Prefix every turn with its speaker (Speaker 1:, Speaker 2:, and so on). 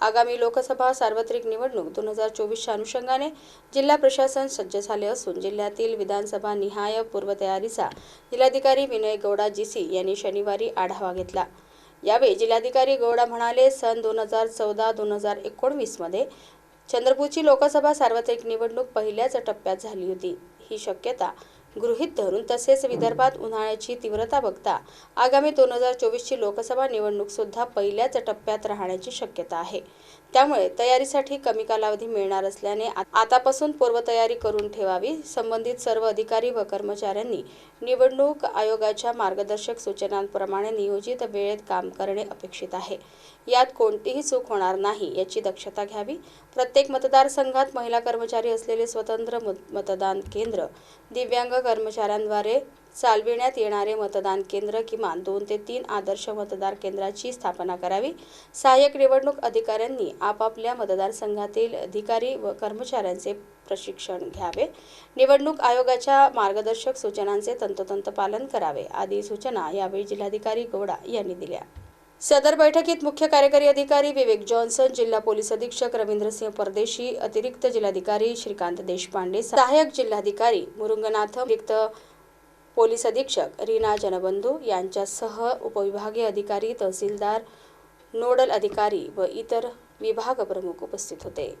Speaker 1: आगामी लोकसभा सार्वत्रिक निवडणूक दोन हजार चोवीसच्या अनुषंगाने जिल्हा प्रशासन सज्ज झाले असून जिल्ह्यातील विधानसभा निहाय पूर्वतयारीचा जिल्हाधिकारी विनय गौडा जीसी यांनी शनिवारी आढावा घेतला. यावेळी जिल्हाधिकारी गौडा म्हणाले सन दोन हजार चौदा दोन हजार एकोणवीसमध्ये चंद्रपूरची लोकसभा सार्वत्रिक निवडणूक पहिल्याच टप्प्यात झाली होती. ही शक्यता गृहीत धरून तसेच विदर्भात उन्हाळ्याची तीव्रता बघता आगामी दोन हजार चोवीसची लोकसभा निवडणूक सुद्धा पहिल्याच टप्प्यात राहण्याची शक्यता आहे. त्यामुळे तयारीसाठी कमी कालावधी मिळणार असल्याने आ- आतापासून पूर्वतयारी करून ठेवावी संबंधित सर्व अधिकारी व कर्मचाऱ्यांनी निवडणूक आयोगाच्या मार्गदर्शक सूचनांप्रमाणे नियोजित वेळेत काम करणे अपेक्षित आहे. यात कोणतीही चूक होणार नाही याची दक्षता घ्यावी. प्रत्येक मतदारसंघात महिला कर्मचारी असलेले स्वतंत्र मत- मतदान केंद्र दिव्यांग कर्मचाऱ्यांद्वारे चालविण्यात येणारे मतदान केंद्र किमान दोन ते तीन आदर्श मतदार केंद्राची स्थापना करावी. सहाय्यक निवडणूक अधिकाऱ्यांनी आपापल्या मतदारसंघातील अधिकारी व कर्मचाऱ्यांचे प्रशिक्षण घ्यावे. निवडणूक आयोगाच्या मार्गदर्शक सूचनांचे तंतोतंत पालन करावे. आदी सूचना यावेळी जिल्हाधिकारी गौडा यांनी दिल्या. सदर बैठकीत मुख्य कार्यकारी अधिकारी विवेक जॉन्सन जिल्हा पोलीस अधीक्षक रवींद्रसिंह परदेशी अतिरिक्त जिल्हाधिकारी श्रीकांत देशपांडे सहाय्यक जिल्हाधिकारी मुरुंगनाथ अतिरिक्त पोलीस अधीक्षक रीना जनबंधू यांच्यासह उपविभागीय अधिकारी तहसीलदार नोडल अधिकारी व इतर विभाग प्रमुख उपस्थित होते.